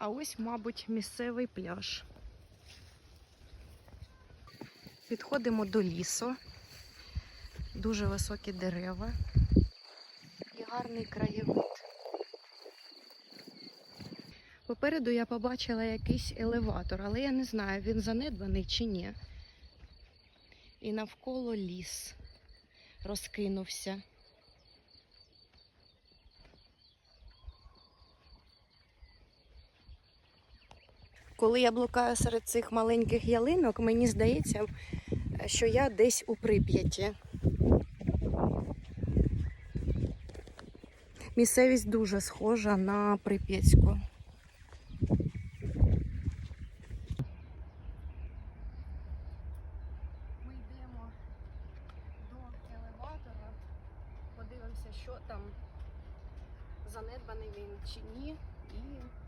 А ось, мабуть, місцевий пляж. Підходимо до лісу. Дуже високі дерева і гарний краєвид. Попереду я побачила якийсь елеватор, але я не знаю, він занедбаний чи ні. І навколо ліс розкинувся. Коли я блукаю серед цих маленьких ялинок, мені здається, що я десь у Прип'яті. Місцевість дуже схожа на Прип'ятську. Ми йдемо до елеватора, подивимося, що там, занедбаний він чи ні. І